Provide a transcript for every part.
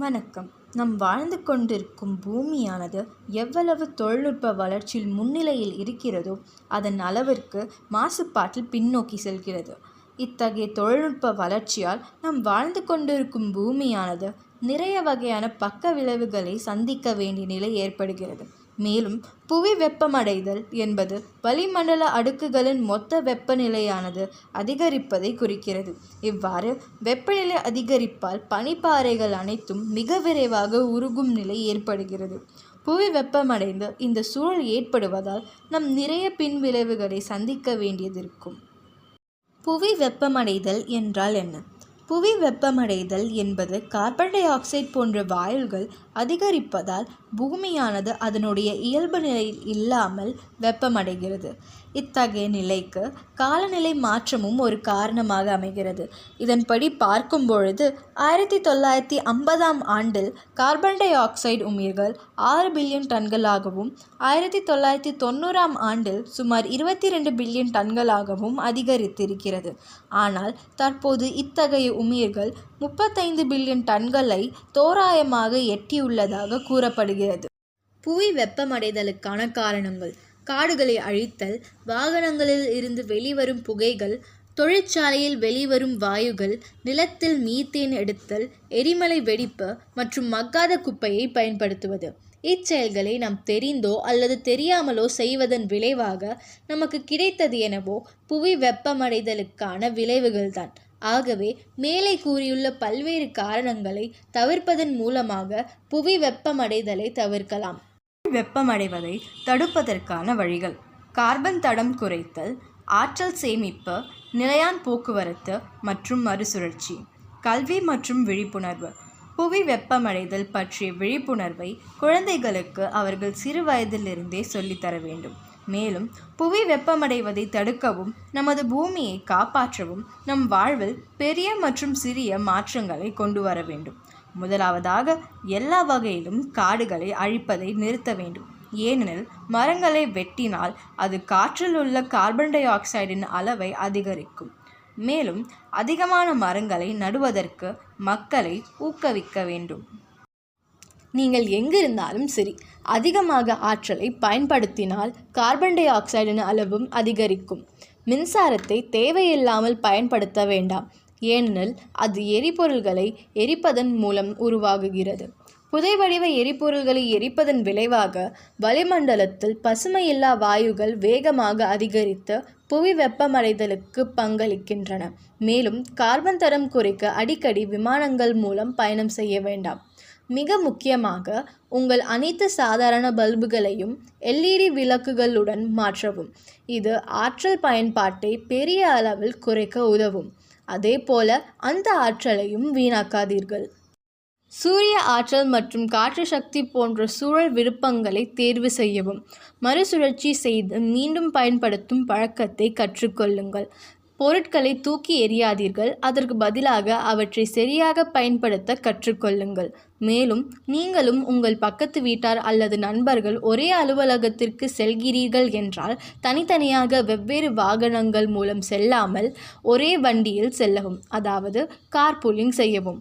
வணக்கம். நாம் வாழ்ந்து கொண்டிருக்கும் பூமியானது எவ்வளவு தொழில்நுட்ப வளர்ச்சியில் முன்னிலையில் இருக்கிறதோ அதன் அளவிற்கு மாசுபாட்டில் பின்னோக்கி செல்கிறது. இத்தகைய தொழில்நுட்ப வளர்ச்சியால் நாம் வாழ்ந்து கொண்டிருக்கும் பூமியானது நிறைய வகையான பக்க விளைவுகளை சந்திக்க வேண்டிய நிலை ஏற்படுகிறது. மேலும் புவி வெப்பமடைதல் என்பது வளிமண்டல அடுக்குகளின் மொத்த வெப்பநிலையானது அதிகரிப்பதை குறிக்கிறது. இவ்வாறு வெப்பநிலை அதிகரிப்பால் பனிப்பாறைகள் அனைத்தும் மிக விரைவாக உருகும் நிலை ஏற்படுகிறது. புவி வெப்பமடைந்து இந்த சூழல் ஏற்படுவதால் நம் நிறைய பின்விளைவுகளை சந்திக்க வேண்டியதிருக்கும். புவி வெப்பமடைதல் என்றால் என்ன? புவி வெப்பமடைதல் என்பது கார்பன் டை ஆக்சைடு போன்ற வாயுகள் அதிகரிப்பதால் பூமியானது அதனுடைய இயல்பு நிலையில் இல்லாமல் வெப்பமடைகிறது. இத்தகைய நிலைக்கு காலநிலை மாற்றமும் ஒரு காரணமாக அமைகிறது. இதன்படி பார்க்கும் பொழுது ஆயிரத்தி தொள்ளாயிரத்தி ஐம்பதாம் ஆண்டில் கார்பன் டை ஆக்சைடு உமிழ்கள் ஆறு பில்லியன் டன்களாகவும் ஆயிரத்தி தொள்ளாயிரத்தி தொண்ணூறாம் ஆண்டில் சுமார் இருபத்தி ரெண்டு பில்லியன் டன்களாகவும் அதிகரித்திருக்கிறது. ஆனால் தற்போது இத்தகைய உமிழ்கள் முப்பத்தைந்து பில்லியன் டன்களை தோராயமாக எட்டியுள்ளதாக கூறப்படுகிறது. புவி வெப்பமடைதலுக்கான காரணங்கள். காடுகளை அழித்தல் வாகனங்களில் இருந்து வெளிவரும் புகைகள் தொழிற்சாலையில் வெளிவரும் வாயுகள் நிலத்தில் மீத்தேன் எடுத்தல் எரிமலை வெடிப்பு மற்றும் மக்காத குப்பையை பயன்படுத்துவது. இச்செயல்களை நாம் தெரிந்தோ அல்லது தெரியாமலோ செய்வதன் விளைவாக நமக்கு கிடைத்தது எனவோ புவி வெப்பமடைதலுக்கான விளைவுகள்தான். ஆகவே மேலே கூறியுள்ள பல்வேறு காரணங்களை தவிர்ப்பதன் மூலமாக புவி வெப்பமடைதலை தவிர்க்கலாம். வெப்பமடைவதை தடுப்பதற்கான வழிகள். கார்பன் தடம் குறைத்தல் ஆற்றல் சேமிப்பு நிலையான் போக்குவரத்து மற்றும் மறுசுழற்சி கல்வி மற்றும் விழிப்புணர்வு. புவி வெப்பமடைதல் பற்றிய விழிப்புணர்வை குழந்தைகளுக்கு அவர்கள் சிறு வயதிலிருந்தே சொல்லித்தர வேண்டும். மேலும் புவி வெப்பமடைவதை தடுக்கவும் நமது பூமியை காப்பாற்றவும் நம் வாழ்வில் பெரிய மற்றும் சிறிய மாற்றங்களை கொண்டு வர வேண்டும். முதலாவதாக எல்லா வகையிலும் காடுகளை அழிப்பதை நிறுத்த வேண்டும். ஏனெனில் மரங்களை வெட்டினால் அது காற்றில் உள்ள கார்பன் டை ஆக்சைடின் அளவை அதிகரிக்கும். மேலும் அதிகமான மரங்களை நடுவதற்கு மக்களை ஊக்குவிக்க வேண்டும். நீங்கள் எங்கிருந்தாலும் சரி அதிகமாக ஆற்றலை பயன்படுத்தினால் கார்பன் டை ஆக்சைடின் அளவும் அதிகரிக்கும். மின்சாரத்தை தேவையில்லாமல் பயன்படுத்த வேண்டாம் ஏனெனில் அது எரிபொருள்களை எரிப்பதன் மூலம் உருவாகுகிறது. புதைவடிவ எரிபொருள்களை எரிப்பதன் விளைவாக வளிமண்டலத்தில் பசுமையில்லா வாயுகள் வேகமாக அதிகரித்து புவி வெப்பமடைதலுக்கு பங்களிக்கின்றன. மேலும் கார்பன் தரம் குறைக்க அடிக்கடி விமானங்கள் மூலம் பயணம் செய்ய வேண்டாம். மிக முக்கியமாக உங்கள் அனைத்து சாதாரண பல்புகளையும் எல்இடி விளக்குகளுடன் மாற்றவும். இது ஆற்றல் பயன்பாட்டை பெரிய அளவில் குறைக்க உதவும். அதே போல அந்த ஆற்றலையும் வீணாக்காதீர்கள். சூரிய ஆற்றல் மற்றும் காற்று சக்தி போன்ற சூழல் விருப்பங்களை தேர்வு செய்யவும். மறுசுழற்சி செய்து மீண்டும் பயன்படுத்தும் பழக்கத்தை கற்றுக்கொள்ளுங்கள். பொருட்களை தூக்கி எறியாதீர்கள். அதற்கு பதிலாக அவற்றை சரியாக பயன்படுத்த கற்றுக்கொள்ளுங்கள். மேலும் நீங்களும் உங்கள் பக்கத்து வீட்டார் அல்லது நண்பர்கள் ஒரே அலுவலகத்திற்கு செல்கிறீர்கள் என்றால் தனித்தனியாக வெவ்வேறு வாகனங்கள் மூலம் செல்லாமல் ஒரே வண்டியில் செல்லவும் அதாவது கார்பூலிங் செய்யவும்.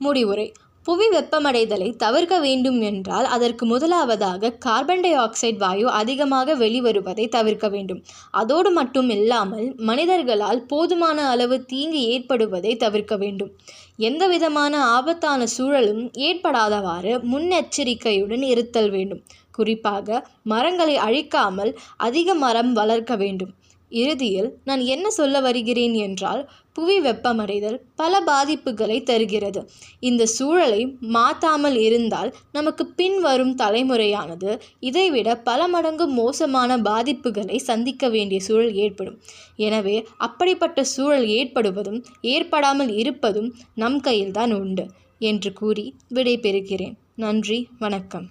முடிவுரை. புவி வெப்பமடைதலை தவிர்க்க வேண்டும் என்றால் அதற்கு முதலாவதாக கார்பன் டை ஆக்சைடு வாயு அதிகமாக வெளிவருவதை தவிர்க்க வேண்டும். அதோடு மட்டும் இல்லாமல் மனிதர்களால் போதுமான அளவு தீங்கு ஏற்படுவதை தவிர்க்க வேண்டும். எந்தவிதமான ஆபத்தான சூழலும் ஏற்படாதவாறு முன்னெச்சரிக்கையுடன் இருத்தல் வேண்டும். குறிப்பாக மரங்களை அழிக்காமல் அதிக மரம் வளர்க்க வேண்டும். இறுதியில் நான் என்ன சொல்ல வருகிறேன் என்றால் புவி வெப்பமடைதல் பல பாதிப்புகளை தருகிறது. இந்த சூழலை மாற்றாமல் இருந்தால் நமக்கு பின்வரும் தலைமுறையானது இதைவிட பல மடங்கு மோசமான பாதிப்புகளை சந்திக்க வேண்டிய சூழல் ஏற்படும். எனவே அப்படிப்பட்ட சூழல் ஏற்படுவதும் ஏற்படாமல் இருப்பதும் நம் கையில்தான் உண்டு என்று கூறி விடைபெறுகிறேன். நன்றி வணக்கம்.